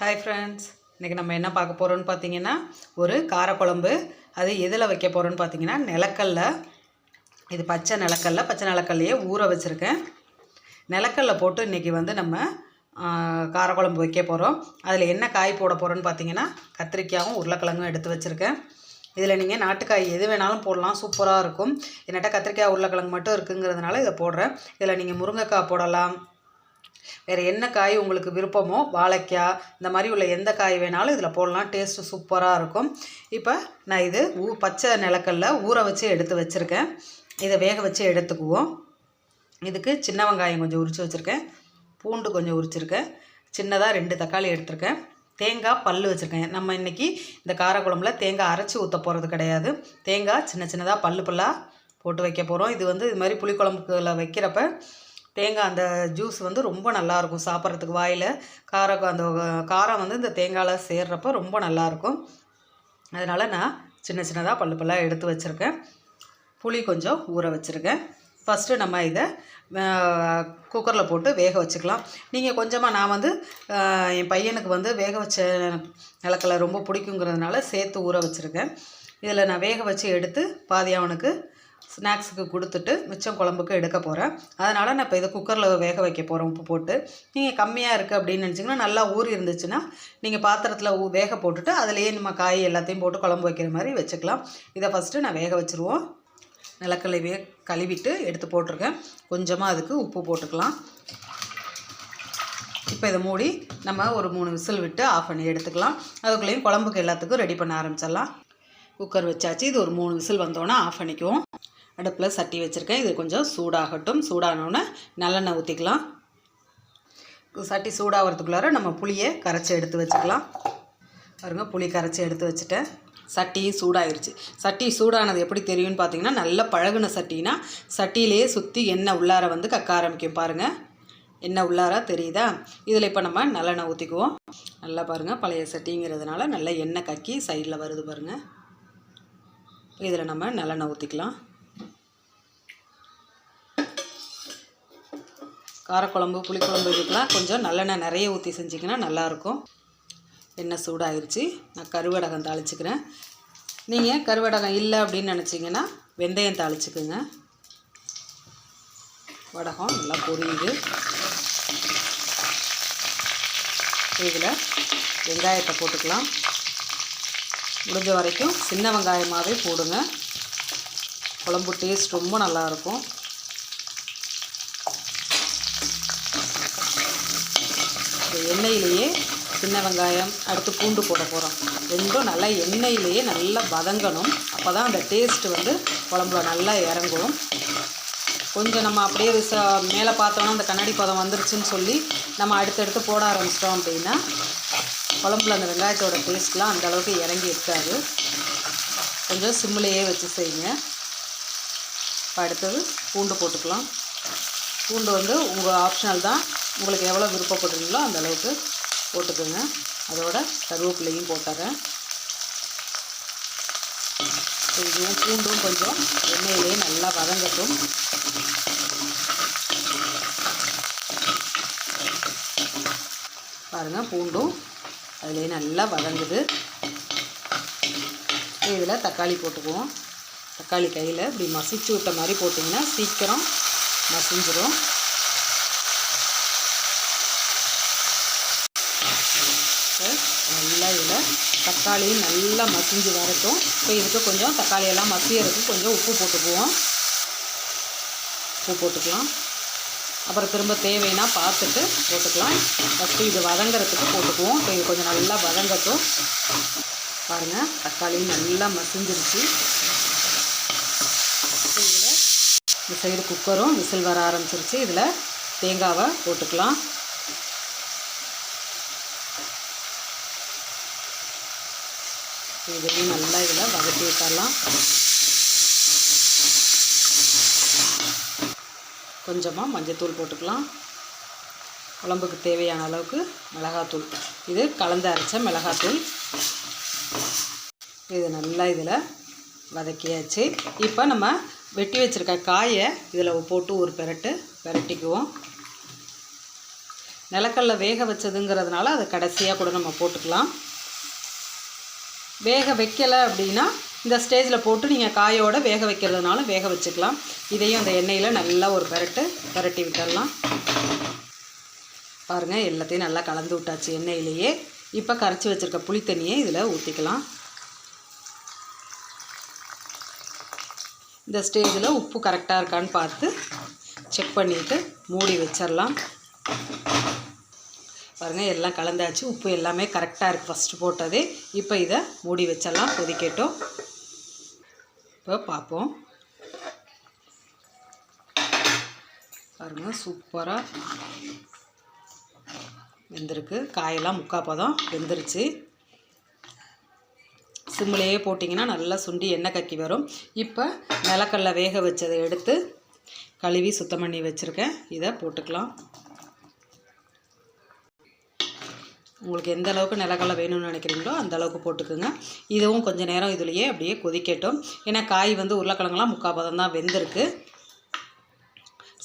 Hi friends இன்றைக்கி நம்ம என்ன பார்க்க போகிறோம்னு பார்த்தீங்கன்னா ஒரு காரக்குழம்பு. அது எதில் வைக்க போகிறோன்னு பார்த்தீங்கன்னா நிலக்கல்ல. இது பச்சை நிலக்கல்ல. பச்சை நிலக்கல்லையே ஊற வச்சுருக்கேன். நிலக்கல்ல போட்டு இன்றைக்கி வந்து நம்ம காரக்குழம்பு வைக்க போகிறோம் அதில் என்ன காய் போட போகிறோன்னு பார்த்தீங்கன்னா கத்திரிக்காயும் உருளைக்கிழங்கும் எடுத்து வச்சுருக்கேன். இதில் நீங்கள் நாட்டுக்காய் எது வேணாலும் போடலாம் சூப்பராக இருக்கும். என்னட்ட கத்திரிக்காய் உருளைக்கிழங்கு மட்டும் இருக்குங்கிறதுனால இதை போடுறேன். இதில் நீங்கள் முருங்கைக்காய் போடலாம். வேறு என்ன காய் உங்களுக்கு விருப்பமோ வாழைக்காய் இந்த மாதிரி உள்ள எந்த காய் வேணாலும் இதில் போடலாம். டேஸ்ட்டு சூப்பராக இருக்கும். இப்போ நான் இது ஊ பச்சை நிலக்கல்ல ஊற வச்சு எடுத்து வச்சுருக்கேன். இதை வேக வச்சு எடுத்துக்குவோம். இதுக்கு சின்ன வெங்காயம் கொஞ்சம் உரித்து வச்சுருக்கேன். பூண்டு கொஞ்சம் உரிச்சிருக்கேன். சின்னதாக ரெண்டு தக்காளி எடுத்திருக்கேன். தேங்காய் பல் வச்சுருக்கேன். நம்ம இன்றைக்கி இந்த காரக்குழம்புல தேங்காய் அரைச்சி ஊற்ற போகிறது கிடையாது. தேங்காய் சின்ன சின்னதாக பல்லு பல்லாக போட்டு வைக்க போகிறோம் இது வந்து இது மாதிரி புளிக்குழம்புக்குள்ள வைக்கிறப்ப தேங்காய் அந்த ஜூஸ் வந்து ரொம்ப நல்லாயிருக்கும் சாப்பிட்றதுக்கு வாயில். காரம் அந்த காரம் வந்து இந்த தேங்காயில் சேர்றப்ப ரொம்ப நல்லாயிருக்கும் அதனால் நான் சின்ன சின்னதாக பல்லு பல்லாக எடுத்து வச்சுருக்கேன். புளி கொஞ்சம் ஊற வச்சுருக்கேன். ஃபஸ்ட்டு நம்ம இதை குக்கரில் போட்டு வேக வச்சுக்கலாம். நீங்கள் கொஞ்சமாக நான் வந்து என் பையனுக்கு வந்து வேக வச்ச நிலக்கடலை ரொம்ப பிடிக்குங்கிறதுனால சேர்த்து ஊற வச்சுருக்கேன். இதில் நான் வேக வச்சு எடுத்து பாதி அவனுக்கு ஸ்நாக்ஸுக்கு கொடுத்துட்டு மிச்சம் குழம்புக்கு எடுக்க போகிறேன் அதனால் நான் இப்போ இதை குக்கரில் வேக வைக்க போகிறேன் உப்பு போட்டு. நீங்கள் கம்மியாக இருக்குது அப்படின்னு நினச்சிங்கன்னா நல்லா ஊறி இருந்துச்சுன்னா நீங்கள் பாத்திரத்தில் ஊ வேக போட்டுட்டு அதுலேயே நம்ம காய் எல்லாத்தையும் போட்டு குழம்பு வைக்கிற மாதிரி வச்சுக்கலாம். இதை ஃபஸ்ட்டு நான் வேக வச்சுருவோம். நிலக்கடலை கழுவிட்டு எடுத்து போட்டிருக்கேன். கொஞ்சமாக அதுக்கு உப்பு போட்டுக்கலாம். இப்போ இதை மூடி நம்ம ஒரு மூணு விசில் விட்டு ஆஃப் பண்ணி எடுத்துக்கலாம். அதுக்குள்ளேயும் குழம்புக்கு எல்லாத்துக்கும் ரெடி பண்ண ஆரம்பிச்சிடலாம். குக்கர் வச்சாச்சு. இது ஒரு மூணு விசில் வந்தோன்னே ஆஃப் பண்ணிக்குவோம். அடுப்பில் சட்டி வச்சுருக்கேன். இது கொஞ்சம் சூடாகட்டும். சூடானோடனே நல்லெண்ணெய் ஊற்றிக்கலாம் சட்டி சூடாகிறதுக்குள்ளார நம்ம புளியை கரைச்சி எடுத்து வச்சுக்கலாம். பாருங்க புளி கரைச்சி எடுத்து வச்சுட்டேன். சட்டியும் சூடாயிருச்சு. சட்டி சூடானது எப்படி தெரியும்னு பார்த்தீங்கன்னா நல்ல பழகுன சட்டினா சட்டியிலேயே சுற்றி எண்ணெய் உள்ளார வந்து கக்க ஆரம்பிக்கும். பாருங்கள் எண்ணெய் உள்ளாரா தெரியுதா? இதில் இப்போ நம்ம நல்லெண்ணெய் ஊற்றிக்குவோம் நல்லா பாருங்கள் பழைய சட்டிங்கிறதுனால நல்லா எண்ணெய் கக்கி சைடில் வருது பாருங்கள் இதில் நம்ம நல்லெண்ணெய் ஊற்றிக்கலாம் காரக்குழம்பு புளிக்குழம்பு இதுக்கெலாம் கொஞ்சம் நல்லெண்ணெய் நிறைய ஊற்றி செஞ்சிங்கன்னா நல்லாயிருக்கும் எண்ணெய் சூடாகிருச்சு நான் கருவடகம் தாளிச்சுக்கிறேன். நீங்கள் கருவடகம் இல்லை அப்படின்னு நினச்சிங்கன்னா வெந்தயம் தாளிச்சுக்குங்க. வடகம் நல்லா பொரியுது. இதில் வெங்காயத்தை போட்டுக்கலாம். முடிஞ்ச வரைக்கும் சின்ன வெங்காயமாகவே போடுங்க. குழம்பு டேஸ்ட் ரொம்ப நல்லாயிருக்கும். இந்த எண்ணெயிலேயே சின்ன வெங்காயம் அடுத்து பூண்டு போட போகிறோம் ரெண்டும் நல்லா எண்ணெயிலேயே நல்லா வதங்கணும். அப்போ தான் அந்த டேஸ்ட்டு வந்து குழம்புல நல்லா இறங்கும். கொஞ்சம் நம்ம அப்படியே விச மேலே பார்த்தோன்னா அந்த கண்ணாடி பதம் வந்துருச்சுன்னு சொல்லி நம்ம அடுத்தடுத்து போட ஆரம்பிச்சிட்டோம் அப்படின்னா குழம்புல அந்த வெங்காயத்தோட டேஸ்ட்லாம் அந்த அளவுக்கு இறங்கி இருக்காது. கொஞ்சம் சிம்மிலேயே வச்சு செய்யுங்க. இப்போ அடுத்தது பூண்டு போட்டுக்கலாம். பூண்டு வந்து உங்கள் ஆப்ஷனல் தான். உங்களுக்கு எவ்வளோ விருப்பப்படுறீங்களோ அந்தளவுக்கு போட்டுக்கோங்க. அதோட கருவேப்பிலையும் போட்டுறேன். இதுவும் பூண்டும் கொஞ்சம் எண்ணெயிலே நல்லா வதங்கட்டும். பாருங்கள் பூண்டும் அதிலே நல்லா வதங்குது. இதில் தக்காளி போட்டுக்குவோம். தக்காளி கையில் இப்படி மசிச்சு விட்ட மாதிரி போட்டிங்கன்னா சீக்கிரம் மசிஞ்சிடும் இப்போ நல்லா இதில் தக்காளியும் நல்லா மசிஞ்சு வரட்டும். இப்போ இதுக்கு கொஞ்சம் தக்காளியெல்லாம் மசியறதுக்கு கொஞ்சம் உப்பு போட்டுக்குவோம். உப்பு போட்டுக்கலாம். அப்புறம் திரும்ப தேவைன்னா பார்த்துட்டு போட்டுக்கலாம். ஃபஸ்ட்டு இது வதங்குறதுக்கு போட்டுக்குவோம். இப்போ இது கொஞ்சம் நல்லா வதங்கட்டும். பாருங்கள் தக்காளியும் நல்லா மசிஞ்சிருச்சு. இதில் இந்த சைடு குக்கரும் விசில் வர ஆரம்பிச்சிருச்சு. இதில் தேங்காவை போட்டுக்கலாம். இதையும் நல்லா இதில் வதக்கி விட்டுறலாம். கொஞ்சமாக மஞ்சத்தூள் போட்டுக்கலாம். குழம்புக்கு தேவையான அளவுக்கு மிளகாத்தூள். இது கலந்து அரைச்ச மிளகாத்தூள். இது நல்லா இதில் வதக்கியாச்சு. இப்போ நம்ம வெட்டி வச்சுருக்க காயை இதில் போட்டு ஒரு பெரட்டு விரட்டிக்குவோம் நிலக்கல்ல வேக வச்சதுங்கிறதுனால அதை கடைசியாக கூட நம்ம போட்டுக்கலாம். வேக வைக்கலை அப்படின்னா இந்த ஸ்டேஜில் போட்டு நீங்கள் காயோட வேக வைக்கிறதுனாலும் வேக வச்சுக்கலாம். இதையும் அந்த எண்ணெயில் நல்லா ஒரு பரட்டு பரட்டி விட்டுடலாம் பாருங்கள் எல்லாத்தையும் நல்லா கலந்து விட்டாச்சு எண்ணெயிலேயே. இப்போ கரைச்சி வச்சுருக்க புளி தண்ணியை இதில் ஊற்றிக்கலாம் இந்த ஸ்டேஜில் உப்பு கரெக்டாக இருக்கான்னு பார்த்து செக் பண்ணிவிட்டு மூடி வச்சிடலாம் பாருங்கள் எல்லாம் கலந்தாச்சு. உப்பு எல்லாமே கரெக்டாக இருக்குது ஃபஸ்ட்டு போட்டது. இப்போ இதை மூடி வச்சிடலாம். கொதிக்கட்டும். இப்போ பார்ப்போம். பாருங்கள் சூப்பராக வெந்திருக்கு. காயெல்லாம் முக்கால் பதம் வெந்துருச்சு. சிம்மிலேயே போட்டிங்கன்னா நல்லா சுண்டி எண்ணெய் கக்கி வரும். இப்போ நிலக்கடலை வேக வச்சதை எடுத்து கழுவி சுத்தம் பண்ணி வச்சுருக்கேன். இதை போட்டுக்கலாம். உங்களுக்கு எந்த அளவுக்கு நிலக்கடலை வேணும்னு நினைக்கிறீங்களோ அந்த அளவுக்கு போட்டுக்கோங்க. இதுவும் கொஞ்சம் நேரம் இதுலேயே அப்படியே கொதிக்கட்டும். ஏன்னா காய் வந்து உருளைக்கிழங்குலாம் முக்கால் பதம் தான் வெந்திருக்கு.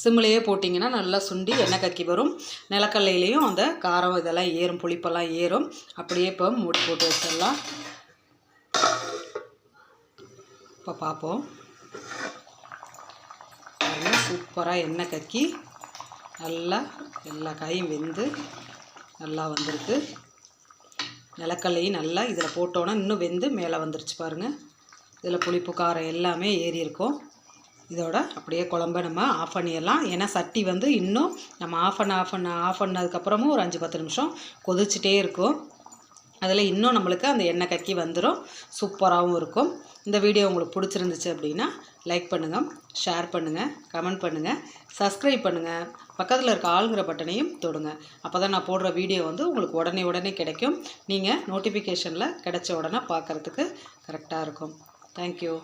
சிம்லேயே போட்டிங்கன்னா நல்லா சுண்டி எண்ணெய் கக்கி வரும். நிலக்கடலையிலையும் அந்த காரம் இதெல்லாம் ஏறும் புளிப்பெல்லாம் ஏறும். அப்படியே இப்போ மூடி போட்டு வச்சிடலாம். இப்போ பார்ப்போம். சூப்பராக எண்ணெய் கக்கி நல்லா எல்லா காயும் வெந்து நல்லா வந்திருக்கு. நிலக்கல்லையும் நல்லா இதில் போட்டோன்னா இன்னும் வெந்து மேலே வந்துருச்சு பாருங்கள் இதில் புளிப்பு காரம் எல்லாமே ஏறி இருக்கும். இதோட அப்படியே குழம்ப நம்ம ஆஃப் பண்ணிடலாம். ஏன்னா சட்டி வந்து இன்னும் நம்ம ஆஃப் பண்ண ஆஃப் பண்ண ஆஃப் பண்ணதுக்கப்புறமும் ஒரு அஞ்சு பத்து நிமிஷம் கொதிச்சுட்டே இருக்கும். அதில் இன்னும் நம்மளுக்கு அந்த எண்ணெய் கக்கி வந்துடும் சூப்பராகவும் இருக்கும். இந்த வீடியோ உங்களுக்கு பிடிச்சிருந்துச்சு அப்படின்னா லைக் பண்ணுங்கள் ஷேர் பண்ணுங்கள் கமெண்ட் பண்ணுங்கள் சப்ஸ்கிரைப் பண்ணுங்கள் பக்கத்தில் இருக்க ஆளுங்கிற பட்டனையும் தொடுங்க. அப்போ தான் நான் போடுற வீடியோ வந்து உங்களுக்கு உடனே உடனே கிடைக்கும். நீங்கள் நோட்டிஃபிகேஷனில் கிடைச்ச உடனே பார்க்குறதுக்கு கரெக்டாக இருக்கும். தேங்க்யூ